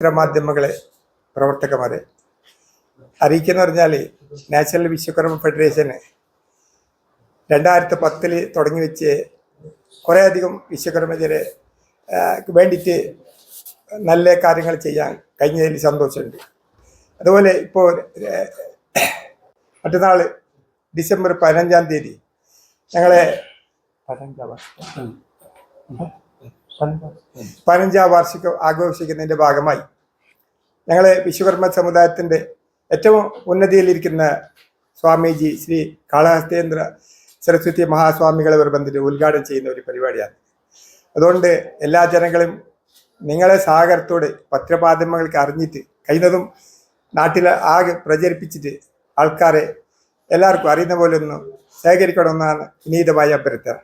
പത്രമാധ്യമങ്ങളെ പ്രവർത്തകന്മാരെ അറിയിക്കുന്ന പറഞ്ഞാൽ നാഷണൽ വിശ്വകർമ്മ ഫെഡറേഷന് രണ്ടായിരത്തി പത്തിൽ തുടങ്ങി വെച്ച് കുറേയധികം വിശ്വകർമ്മജരെ വേണ്ടിയിട്ട് നല്ല കാര്യങ്ങൾ ചെയ്യാൻ കഴിഞ്ഞതിൽ സന്തോഷമുണ്ട്. അതുപോലെ ഇപ്പോൾ മറ്റന്നാൾ ഡിസംബർ പതിനഞ്ചാം തീയതി ഞങ്ങളെ പതിനഞ്ചാം വർഷം പതിനഞ്ചാം വാർഷികം ആഘോഷിക്കുന്നതിന്റെ ഭാഗമായി ഞങ്ങളെ വിശ്വകർമ്മ സമുദായത്തിന്റെ ഏറ്റവും ഉന്നതിയിലിരിക്കുന്ന സ്വാമിജി ശ്രീ കാളഹസ്തേന്ദ്ര സരസ്വതി മഹാസ്വാമികളെ ബന്ധിച്ച് ഉദ്ഘാടനം ചെയ്യുന്ന ഒരു പരിപാടിയാണ്. അതുകൊണ്ട് എല്ലാ ജനങ്ങളും നിങ്ങളെ സഹകരത്തോടെ പത്രമാധ്യമങ്ങൾക്ക് അറിഞ്ഞിട്ട് കഴിയുന്നതും നാട്ടിലെ ആകെ പ്രചരിപ്പിച്ചിട്ട് ആൾക്കാരെ എല്ലാവർക്കും അറിയുന്ന പോലെ ഒന്ന് ശേഖരിക്കണമെന്നാണ് വിനീതമായി അഭ്യർത്ഥന.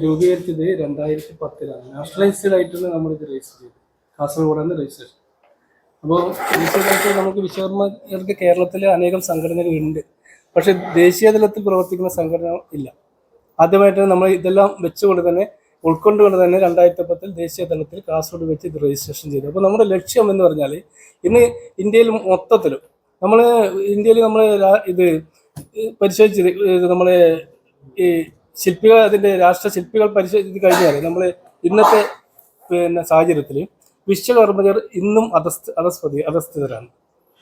രൂപീകരിച്ചത് രണ്ടായിരത്തി പത്തിലാണ് നാഷണലൈസ്ഡ് ആയിട്ടാണ് നമ്മൾ ഇത് രജിസ്റ്റർ ചെയ്തത്. കാസർഗോഡാണ് രജിസ്ട്രേഷൻ അപ്പോൾ രജിസ്റ്റർ നമുക്ക് വിശ്വകർമ്മർക്ക് കേരളത്തിൽ അനേകം സംഘടനകളുണ്ട് പക്ഷെ ദേശീയ തലത്തിൽ പ്രവർത്തിക്കുന്ന സംഘടന ഇല്ല. ആദ്യമായിട്ട് നമ്മൾ ഇതെല്ലാം വെച്ചുകൊണ്ട് തന്നെ ഉൾക്കൊണ്ടുകൊണ്ട് തന്നെ രണ്ടായിരത്തി പത്തിൽ ദേശീയ തലത്തിൽ കാസർഗോഡ് വെച്ച് ഇത് രജിസ്ട്രേഷൻ ചെയ്തു അപ്പോൾ നമ്മുടെ ലക്ഷ്യം എന്ന് പറഞ്ഞാൽ ഇന്ന് ഇന്ത്യയിൽ മൊത്തത്തിലും നമ്മൾ ഇന്ത്യയിൽ നമ്മൾ ഇത് പരിശോധിച്ച് നമ്മൾ ഈ ശില്പികൾ അതിന്റെ രാഷ്ട്ര ശില്പികൾ പരിശോധിച്ച് കഴിഞ്ഞാൽ നമ്മൾ ഇന്നത്തെ പിന്നെ സാഹചര്യത്തിൽ വിശ്വകർമ്മകർ ഇന്നും അധസ്ഥ അധസ്പതി അധസ്ഥിതരാണ്.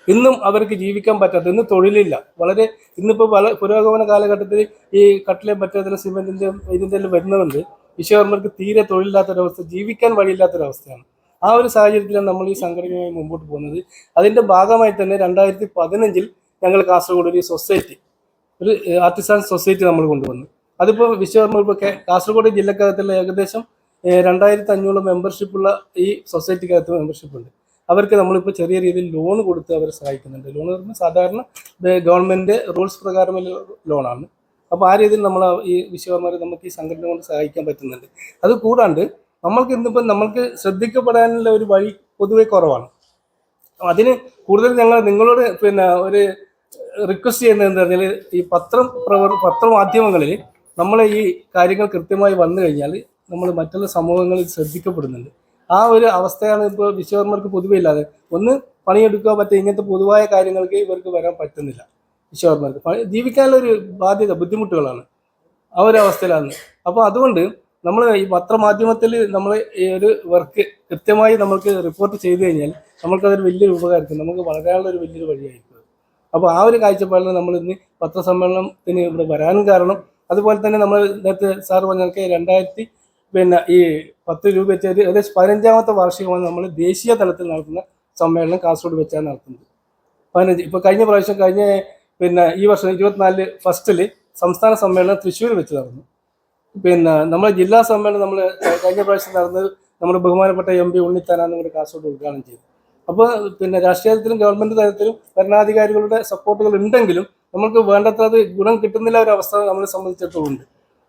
ഇന്നും അവർക്ക് ജീവിക്കാൻ പറ്റാത്ത ഇന്ന് തൊഴിലില്ല. വളരെ ഇന്നിപ്പോൾ പല പുരോഗമന കാലഘട്ടത്തിൽ ഈ കട്ടിലേയും പറ്റാത്ത സിമെന്റിന്റെയും ഇതിന്റെ വരുന്നതുകൊണ്ട് വിശ്വകർമ്മർക്ക് തീരെ തൊഴിലില്ലാത്തൊരവസ്ഥ ജീവിക്കാൻ വഴിയില്ലാത്തൊരവസ്ഥയാണ്. ആ ഒരു സാഹചര്യത്തിലാണ് നമ്മൾ ഈ സംഘടനയുമായി മുമ്പോട്ട് പോകുന്നത്. അതിന്റെ ഭാഗമായി തന്നെ രണ്ടായിരത്തി പതിനഞ്ചിൽ ഞങ്ങൾ കാസർഗോഡ് ഒരു സൊസൈറ്റി ഒരു ആർട്ടിസാൻ സൊസൈറ്റി നമ്മൾ കൊണ്ടുവന്നു. അതിപ്പോൾ വിശ്വകർമ്മൊക്കെ കാസർഗോഡ് ജില്ലക്കകത്തുള്ള ഏകദേശം രണ്ടായിരത്തി അഞ്ഞൂറ് മെമ്പർഷിപ്പുള്ള ഈ സൊസൈറ്റിക്കകത്ത് മെമ്പർഷിപ്പ് ഉണ്ട് അവർക്ക് നമ്മളിപ്പോൾ ചെറിയ രീതിയിൽ ലോൺ കൊടുത്ത് അവരെ സഹായിക്കുന്നുണ്ട്. ലോൺ പറയുമ്പോൾ സാധാരണ ഗവൺമെന്റ് റൂൾസ് പ്രകാരമുള്ള ലോണാണ്. അപ്പോൾ ആ രീതിയിൽ നമ്മൾ ഈ വിശ്വകർമ്മരെ നമുക്ക് ഈ സംഘടന കൊണ്ട് സഹായിക്കാൻ പറ്റുന്നുണ്ട്. അത് കൂടാണ്ട് നമ്മൾക്ക് ഇന്നിപ്പം നമ്മൾക്ക് ശ്രദ്ധിക്കപ്പെടാനുള്ള ഒരു വഴി പൊതുവെ കുറവാണ്. അതിന് കൂടുതൽ ഞങ്ങൾ നിങ്ങളോട് പിന്നെ ഒരു റിക്വസ്റ്റ് ചെയ്യുന്നത് എന്താ പറഞ്ഞാൽ ഈ പത്രം പ്രവർ പത്രമാധ്യമങ്ങളിൽ നമ്മളെ ഈ കാര്യങ്ങൾ കൃത്യമായി വന്നു കഴിഞ്ഞാൽ നമ്മൾ മറ്റുള്ള സമൂഹങ്ങളിൽ ശ്രദ്ധിക്കപ്പെടുന്നുണ്ട്. ആ ഒരു അവസ്ഥയാണ് ഇപ്പോൾ വിശ്വകർമ്മർക്ക് പൊതുവെ ഇല്ലാതെ ഒന്ന് പണിയെടുക്കുക മറ്റേ ഇങ്ങനത്തെ പൊതുവായ കാര്യങ്ങൾക്ക് ഇവർക്ക് വരാൻ പറ്റുന്നില്ല വിശ്വകർമ്മർക്ക്. പണി ജീവിക്കാനുള്ള ഒരു ബാധ്യത ബുദ്ധിമുട്ടുകളാണ്. ആ ഒരു അവസ്ഥയിലാണ്. അപ്പോൾ അതുകൊണ്ട് നമ്മൾ ഈ പത്രമാധ്യമത്തിൽ നമ്മൾ ഈ ഒരു വർക്ക് കൃത്യമായി നമ്മൾക്ക് റിപ്പോർട്ട് ചെയ്തു കഴിഞ്ഞാൽ നമ്മൾക്കതൊരു വലിയൊരു ഉപകാരത്തിൽ നമുക്ക് വളരാനുള്ള ഒരു വലിയൊരു വഴിയായിരിക്കും അപ്പോൾ ആ ഒരു കാഴ്ചപ്പാടിൽ നമ്മൾ ഇന്ന് പത്രസമ്മേളനത്തിന് ഇവിടെ വരാനും കാരണം അതുപോലെ തന്നെ നമ്മൾ നേരത്തെ സാർ പറഞ്ഞ രണ്ടായിരത്തി പിന്നെ ഈ പത്ത് രൂപ വെച്ച് ഏകദേശം പതിനഞ്ചാമത്തെ വാർഷികമാണ് നമ്മൾ ദേശീയ തലത്തിൽ നടത്തുന്ന സമ്മേളനം കാസർഗോഡ് വെച്ചാണ് നടത്തുന്നത്. പതിനഞ്ച് ഇപ്പോൾ കഴിഞ്ഞ പ്രാവശ്യം കഴിഞ്ഞ പിന്നെ ഈ വർഷം ഇരുപത്തിനാലിൽ ഫസ്റ്റിൽ സംസ്ഥാന സമ്മേളനം തൃശ്ശൂർ വെച്ച് നടന്നു. പിന്നെ നമ്മുടെ ജില്ലാ സമ്മേളനം നമ്മൾ കഴിഞ്ഞ പ്രാവശ്യം നടന്നത് നമ്മുടെ ബഹുമാനപ്പെട്ട എം പി ഉണ്ണിത്താനാണ് നമ്മുടെ കാസർഗോഡ് ഉദ്ഘാടനം ചെയ്തത്. അപ്പോൾ പിന്നെ രാഷ്ട്രീയത്തിലും ഗവൺമെന്റ് തലത്തിലും ഭരണാധികാരികളുടെ സപ്പോർട്ടുകൾ ഉണ്ടെങ്കിലും നമുക്ക് വേണ്ടത്ര അത് ഗുണം കിട്ടുന്നില്ല ഒരു അവസ്ഥ നമ്മളെ സംബന്ധിച്ചിടത്തോളം ഉണ്ട്.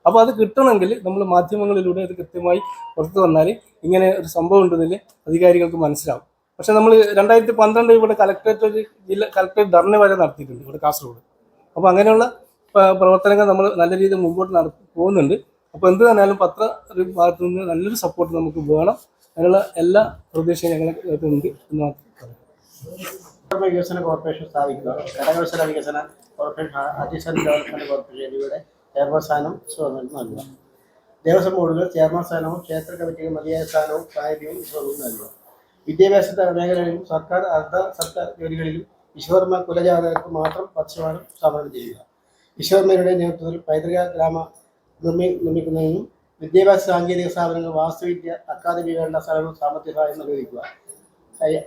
അപ്പോൾ അത് കിട്ടണമെങ്കിൽ നമ്മൾ മാധ്യമങ്ങളിലൂടെ അത് കൃത്യമായി പുറത്തു വന്നാൽ ഇങ്ങനെ ഒരു സംഭവം ഉണ്ടെന്നില്ല അധികാരികൾക്ക് മനസ്സിലാവും. പക്ഷെ നമ്മൾ രണ്ടായിരത്തി പന്ത്രണ്ട് ഇവിടെ കലക്ടറേറ്റ് ഒരു ജില്ല കലക്ടറേറ്റ് ധർണ വരെ നടത്തിയിട്ടുണ്ട് ഇവിടെ കാസർഗോഡ്. അപ്പോൾ അങ്ങനെയുള്ള പ്രവർത്തനങ്ങൾ നമ്മൾ നല്ല രീതിയിൽ മുമ്പോട്ട് നട പോകുന്നുണ്ട്. അപ്പോൾ എന്ത് തന്നെയാലും പത്ര ഭാഗത്തു നിന്ന് നല്ലൊരു സപ്പോർട്ട് നമുക്ക് വേണം. അതിനുള്ള എല്ലാ പ്രതീക്ഷയും ഞങ്ങൾക്ക് ഉണ്ട് എന്ന് മാത്രം വികസന കോർപ്പറേഷൻ സ്ഥാപിക്കുക കരകൗശല വികസന കോർപ്പറേഷൻ ആർട്ടിസൺ ഡെവലപ്മെന്റ് കോർപ്പറേഷനിലൂടെ ചെയർമാൻ സ്ഥാനം ഗവൺമെന്റ് നൽകുക. ദേവസ്വം ബോർഡുകൾ ചെയർമാൻ സ്ഥാനവും ക്ഷേത്ര കമ്മിറ്റികൾ മതിയായ സ്ഥാനവും സാന്നിധ്യവും ഗവൺമെന്റ് നൽകുക. വിദ്യാഭ്യാസ മേഖലകളിലും സർക്കാർ അർദ്ധ സർക്കാർ ജോലികളിലും വിശ്വകർമ്മ കുലജാതകർക്ക് മാത്രം പത്ത് ശതമാനം സംവരണം ചെയ്യുക. വിശ്വകർമ്മയുടെ നേതൃത്വത്തിൽ പൈതൃക ഗ്രാമ നിർമ്മി നിർമ്മിക്കുന്നതിനും വിദ്യാഭ്യാസ സാങ്കേതിക സ്ഥാപനങ്ങൾ വാസ്തുവിദ്യ അക്കാദമികളുടെ സ്ഥലങ്ങളും സാമ്പത്തിക സഹായം നിർവഹിക്കുക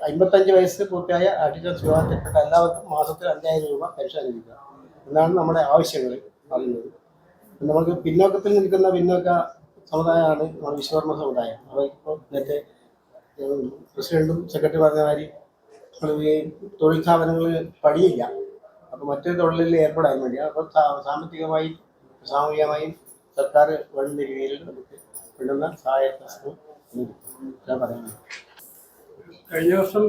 അമ്പത്തഞ്ച് വയസ്സ് പൂർത്തിയായ അഡീഷണൽ വിഭാഗത്തിൽപ്പെട്ട എല്ലാവർക്കും മാസത്തിൽ അഞ്ചായിരം രൂപ പെൻഷൻ അനുവദിക്കുക എന്നാണ് നമ്മുടെ ആവശ്യങ്ങൾ പറയുന്നത്. നമുക്ക് പിന്നോക്കത്തിൽ നിൽക്കുന്ന പിന്നോക്ക സമുദായമാണ് നമ്മുടെ വിശ്വകർമ്മ സമുദായം. അപ്പോൾ ഇപ്പോൾ നേരത്തെ പ്രസിഡന്റും സെക്രട്ടറി പറഞ്ഞ മാതിരി തൊഴിൽ സ്ഥാപനങ്ങളിൽ പണിയില്ല. അപ്പോൾ മറ്റൊരു തൊഴിലിൽ ഏർപ്പെടാൻ വേണ്ടി. അപ്പോൾ സാമ്പത്തികമായും സാമൂഹികമായും സർക്കാർ വേണ്ട രീതിയിൽ നമുക്ക് വേണ്ടുന്ന സഹായ ഞാൻ പറയുന്നത് കഴിഞ്ഞ വർഷം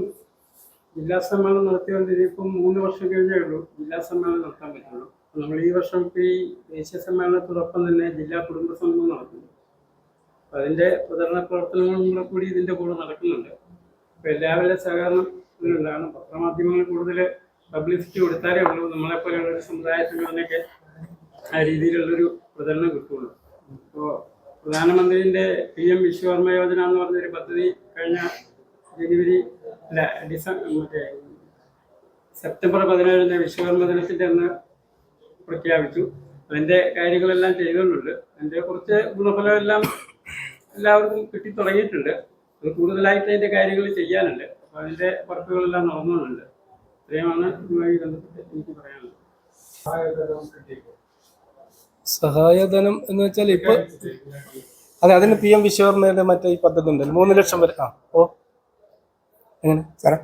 ജില്ലാ സമ്മേളനം നടത്തിയോണ്ടിരിപ്പം മൂന്ന് വർഷം കഴിഞ്ഞേ ഉള്ളൂ ജില്ലാ സമ്മേളനം നടത്താൻ പറ്റുള്ളൂ. നമ്മൾ ഈ വർഷം ഈ ദേശീയ സമ്മേളനത്തോടൊപ്പം തന്നെ ജില്ലാ കുടുംബ സംഗമം അപ്പം അതിന്റെ പ്രചരണ പ്രവർത്തനങ്ങളും കൂടെ ഇതിന്റെ കൂടെ നടക്കുന്നുണ്ട്. അപ്പോൾ എല്ലാവരുടെ സഹകരണം ഇതിനുണ്ടാകണം പത്രമാധ്യമങ്ങൾ കൂടുതൽ പബ്ലിസിറ്റി കൊടുത്താലേ ഉള്ളൂ. നമ്മളെപ്പോലെയുള്ള ഒരു സമുദായ സംഘടനയ്ക്ക് ആ രീതിയിലുള്ളൊരു പ്രചരണം കിട്ടുള്ളൂ. അപ്പോൾ പ്രധാനമന്ത്രിന്റെ പി എം വിശ്വകർമ്മ യോജന എന്ന് പറഞ്ഞൊരു പദ്ധതി കഴിഞ്ഞ ജനുവരി അല്ല ഡിസംബർ മറ്റേ സെപ്റ്റംബർ പതിനേഴിന് വിശ്വകർമ്മ ദിനത്തിന്റെ അന്ന് പ്രഖ്യാപിച്ചു. അതിന്റെ കാര്യങ്ങളെല്ലാം ചെയ്തുകൊണ്ടുണ്ട്. അതിന്റെ കുറച്ച് ഗുണഫലം എല്ലാം എല്ലാവർക്കും കിട്ടി തുടങ്ങിയിട്ടുണ്ട്. അത് കൂടുതലായിട്ട് അതിന്റെ കാര്യങ്ങൾ ചെയ്യാനുണ്ട്. അപ്പോൾ അതിന്റെ വർക്കുകളെല്ലാം നടന്നുകൊണ്ടുണ്ട്. ഇത്രയുമാണ് ഇതുമായി ബന്ധപ്പെട്ട് എനിക്ക് പറയാനുള്ളത്. സഹായധനം എന്ന് വെച്ചാൽ ഇപ്പൊ അതെ അതിന് പി എം വിശ്വകർമ്മയുടെ മറ്റേ ഈ പദ്ധതി ഉണ്ടല്ലോ മൂന്ന് ലക്ഷം വരെ. ആ ഓ. എങ്ങനെ? സാറേ?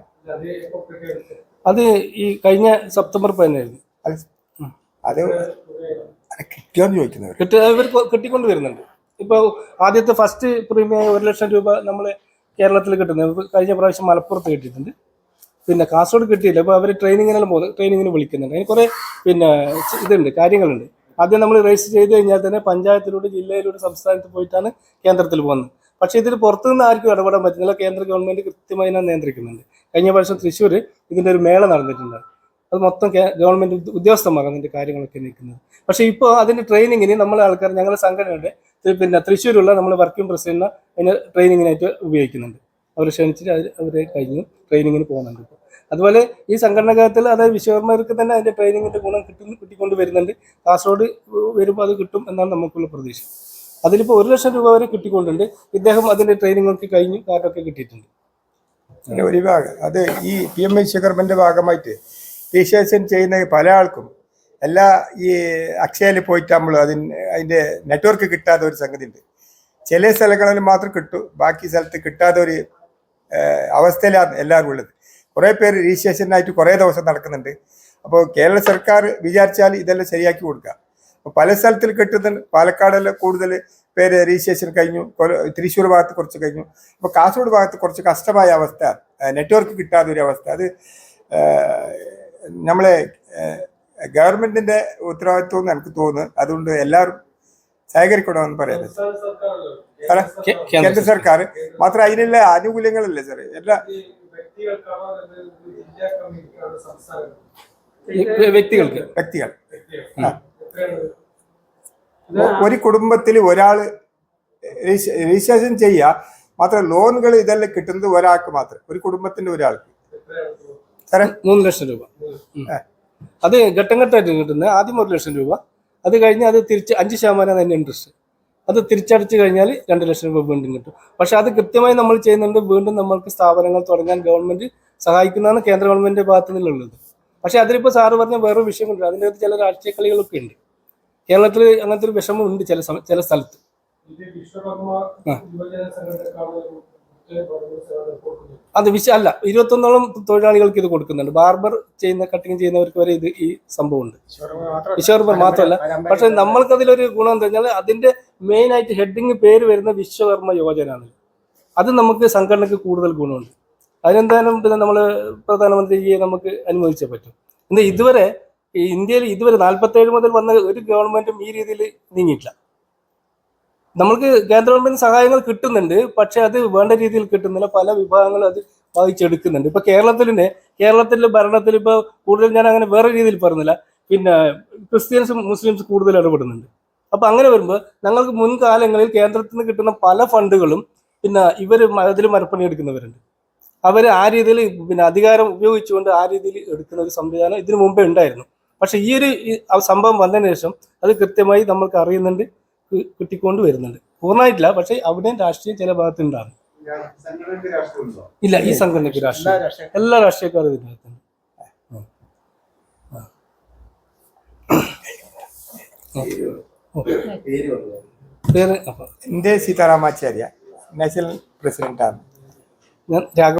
അത് ഈ കഴിഞ്ഞ സെപ്റ്റംബർ പതിനായിരുന്നു അത് കിട്ടിയോന്ന് ചോദിക്കുന്നത് കിട്ടി ഇവർ കിട്ടിക്കൊണ്ട് വരുന്നുണ്ട്. ഇപ്പൊ ആദ്യത്തെ ഫസ്റ്റ് പ്രീമിയം ഒരു ലക്ഷം രൂപ നമ്മൾ കേരളത്തിൽ കിട്ടുന്നത്. കഴിഞ്ഞ പ്രാവശ്യം മലപ്പുറത്ത് കിട്ടിയിട്ടുണ്ട്. പിന്നെ കാസർഗോഡ് കിട്ടിയില്ല. അപ്പോൾ അവർ ട്രെയിനിങ്ങിനെല്ലാം പോകുന്നത് ട്രെയിനിങ്ങിന് വിളിക്കുന്നുണ്ട്. അതിന് കുറേ പിന്നെ ഇതുണ്ട് കാര്യങ്ങളുണ്ട്. ആദ്യം നമ്മൾ രജിസ്റ്റർ ചെയ്ത് കഴിഞ്ഞാൽ തന്നെ പഞ്ചായത്തിലൂടെ ജില്ലയിലൂടെ സംസ്ഥാനത്ത് പോയിട്ടാണ് കേന്ദ്രത്തിൽ പോകുന്നത്. പക്ഷേ ഇതിൽ പുറത്തുനിന്ന് ആർക്കും ഇടപെടാൻ പറ്റുന്നില്ല കേന്ദ്ര ഗവൺമെന്റ് കൃത്യമായി ഇതിനെ നിയന്ത്രിക്കുന്നുണ്ട്. കഴിഞ്ഞ വർഷം തൃശ്ശൂർ ഇതിന്റെ ഒരു മേള നടന്നിട്ടുണ്ട്. അത് മൊത്തം ഗവൺമെന്റ് ഉദ്യോഗസ്ഥന്മാർ ഇതിന്റെ കാര്യങ്ങളൊക്കെ നിൽക്കുന്നത് പക്ഷേ ഇപ്പോൾ അതിന്റെ ട്രെയിനിങ്ങിന് നമ്മളെ ആൾക്കാർ ഞങ്ങളുടെ സംഘടനയുടെ പിന്നെ തൃശ്ശൂരുള്ള നമ്മൾ വർക്കിംഗ് പ്രസിഡന്റ് അതിന് ട്രെയിനിങ്ങിനായിട്ട് ഉപയോഗിക്കുന്നുണ്ട്. അവരെ ക്ഷണിച്ചിട്ട് അവർ അവരെ കഴിഞ്ഞ്. ട്രെയിനിങ്ങിന് പോകുന്നുണ്ട് ഇപ്പോൾ അതുപോലെ ഈ സംഘടനകത്തിൽ അതായത് വിശ്വകർമ്മർക്ക് തന്നെ അതിന്റെ ട്രെയിനിങ്ങിന്റെ ഗുണം കിട്ടുന്നു കിട്ടിക്കൊണ്ട് വരുന്നുണ്ട്. കാസർഗോഡ് വരുമ്പോൾ അത് കിട്ടും എന്നാണ് നമുക്കുള്ള പ്രതീക്ഷ. അതിലിപ്പോൾ ഒരു ലക്ഷം രൂപ വരെ കിട്ടിക്കൊണ്ടുണ്ട്. ഇദ്ദേഹം അതിന്റെ ട്രെയിനിങ് ഒക്കെ കഴിഞ്ഞു കാർഡൊക്കെ കിട്ടിയിട്ടുണ്ട്. പിന്നെ ഒരു ഭാഗം. അത് ഈ പി എം വിശ്വകർമ്മന്റെ ഭാഗമായിട്ട് രജിസ്ട്രേഷൻ ചെയ്യുന്ന പല ആൾക്കും എല്ലാ ഈ അക്ഷയയിൽ പോയിട്ട് നമ്മൾ അതിന് അതിന്റെ നെറ്റ്വർക്ക് കിട്ടാത്ത ഒരു സംഗതി ഉണ്ട് ചില സ്ഥലങ്ങളിൽ മാത്രം കിട്ടും ബാക്കി സ്ഥലത്ത് കിട്ടാത്ത ഒരു അവസ്ഥയിലാണ് എല്ലാവരും ഉള്ളത്. കുറേ പേര് രജിസ്ട്രേഷനായിട്ട് കുറേ ദിവസം നടക്കുന്നുണ്ട്. അപ്പോൾ കേരള സർക്കാർ വിചാരിച്ചാൽ ഇതെല്ലാം ശരിയാക്കി അപ്പോൾ പല സ്ഥലത്തിൽ കെട്ടുന്നുണ്ട് പാലക്കാടെല്ലാം കൂടുതൽ പേര് രജിസ്ട്രേഷൻ കഴിഞ്ഞു. തൃശ്ശൂർ ഭാഗത്ത് കുറച്ച് കഴിഞ്ഞു. അപ്പോൾ കാസർഗോഡ് ഭാഗത്ത് കുറച്ച് കഷ്ടമായ അവസ്ഥ. നെറ്റ്വർക്ക് കിട്ടാത്ത ഒരു അവസ്ഥ. അത് നമ്മളെ ഗവൺമെന്റിന്റെ ഉത്തരവാദിത്വം എന്ന് എനിക്ക് തോന്നുന്നു. അതുകൊണ്ട് എല്ലാവരും സഹകരിക്കണമെന്ന് പറയുന്നത് കേന്ദ്ര സർക്കാർ. മാത്രം അതിനുള്ള ആനുകൂല്യങ്ങളല്ലേ സാറേ? എല്ലാ വ്യക്തികൾക്ക്. വ്യക്തികൾ. ആ. ഒരു കുടുംബത്തിൽ ഒരാൾ രജിസ്ട്രേഷൻ ചെയ്യുക മാത്രം ലോണുകൾ ഇതെല്ലാം കിട്ടുന്നത് ഒരാൾക്ക് മാത്രം ഒരു കുടുംബത്തിന്റെ ഒരാൾക്ക്. മൂന്ന് ലക്ഷം രൂപ. അത് ഘട്ടം ഘട്ടമായിട്ട് കിട്ടുന്നത് ആദ്യം ഒരു ലക്ഷം രൂപ അത് കഴിഞ്ഞ് അത് തിരിച്ച് അഞ്ച് ശതമാനം തന്നെ ഇൻട്രസ്റ്റ് അത് തിരിച്ചടച്ചു കഴിഞ്ഞാൽ രണ്ട് ലക്ഷം രൂപ വീണ്ടും കിട്ടും. പക്ഷെ അത് കൃത്യമായി നമ്മൾ ചെയ്യുന്നുണ്ട് വീണ്ടും നമ്മൾക്ക് സ്ഥാപനങ്ങൾ തുടങ്ങാൻ ഗവൺമെന്റ് സഹായിക്കുന്നതാണ് കേന്ദ്ര ഗവൺമെന്റിന്റെ ഭാഗത്തു നിന്നുള്ളത്. പക്ഷെ അതിലിപ്പോൾ സാറ് പറഞ്ഞ വേറൊരു വിഷയമുണ്ട്. അതിന്റെ അകത്ത് ചില രാഷ്ട്രീയ കളികളൊക്കെ ഉണ്ട്. കേരളത്തിൽ അങ്ങനത്തെ ഒരു വിഷമം ഉണ്ട് ചില ചില സ്ഥലത്ത്. അത് വിശ അല്ല ഇരുപത്തൊന്നോളം തൊഴിലാളികൾക്ക് ഇത് കൊടുക്കുന്നുണ്ട്. ബാർബർ ചെയ്യുന്ന കട്ടിങ് ചെയ്യുന്നവർക്ക് വരെ ഇത് ഈ സംഭവം സംഭവമുണ്ട്. വിശ്വകർമ്മ മാത്രമല്ല. പക്ഷെ നമ്മൾക്ക് അതിലൊരു ഗുണം എന്ന് പറഞ്ഞാൽ അതിന്റെ മെയിൻ ആയിട്ട് ഹെഡിങ് പേര് വരുന്ന വിശ്വകർമ്മ യോജന അത് നമുക്ക് സംഘടനയ്ക്ക് കൂടുതൽ ഗുണമുണ്ട്. അതിനെന്തായാലും പിന്നെ നമ്മൾ പ്രധാനമന്ത്രിയെ നമുക്ക് അനുവദിച്ചേ പറ്റും. എന്നാൽ ഇതുവരെ ഈ ഇന്ത്യയിൽ ഇതുവരെ നാൽപ്പത്തേഴ് മുതൽ വന്ന ഒരു ഗവൺമെന്റും ഈ രീതിയിൽ നീങ്ങിയിട്ടില്ല. നമ്മൾക്ക് കേന്ദ്ര ഗവൺമെന്റ് സഹായങ്ങൾ കിട്ടുന്നുണ്ട് പക്ഷെ അത് വേണ്ട രീതിയിൽ കിട്ടുന്നില്ല. പല വിഭാഗങ്ങളും അത് വായിച്ചെടുക്കുന്നുണ്ട്. ഇപ്പൊ കേരളത്തിലെ കേരളത്തിലെ ഭരണത്തിൽ ഇപ്പൊ കൂടുതൽ ഞാൻ അങ്ങനെ വേറെ രീതിയിൽ പറഞ്ഞില്ല. പിന്നെ ക്രിസ്ത്യൻസും മുസ്ലിംസും കൂടുതൽ ഇടപെടുന്നുണ്ട്. അപ്പൊ അങ്ങനെ വരുമ്പോൾ ഞങ്ങൾക്ക് മുൻകാലങ്ങളിൽ കേന്ദ്രത്തിൽ നിന്ന് കിട്ടുന്ന പല ഫണ്ടുകളും പിന്നെ ഇവർ അതിൽ മരപ്പണി എടുക്കുന്നവരുണ്ട് അവർ ആ രീതിയിൽ പിന്നെ അധികാരം ഉപയോഗിച്ചുകൊണ്ട് ആ രീതിയിൽ എടുക്കുന്ന ഒരു സംവിധാനം ഇതിനു മുമ്പേ ഉണ്ടായിരുന്നു. പക്ഷെ ഈ ഒരു സംഭവം വന്നതിന് ശേഷം അത് കൃത്യമായി നമ്മൾക്ക് അറിയുന്നുണ്ട് കിട്ടിക്കൊണ്ട് വരുന്നുണ്ട്. പൂർണമായിട്ടില്ല പക്ഷെ അവിടെയും രാഷ്ട്രീയം ചില ഭാഗത്തുണ്ടാകും. ഇല്ല ഈ സംഘടനയ്ക്ക് എല്ലാ രാഷ്ട്രീയം എല്ലാ രാഷ്ട്രീയക്കാരും ഇതിനകത്തുണ്ട് പേര് അപ്പൊ. എന്റെ സീതാരാമാചാര്യ നാഷണൽ ആണ് ഞാൻ രാഘവ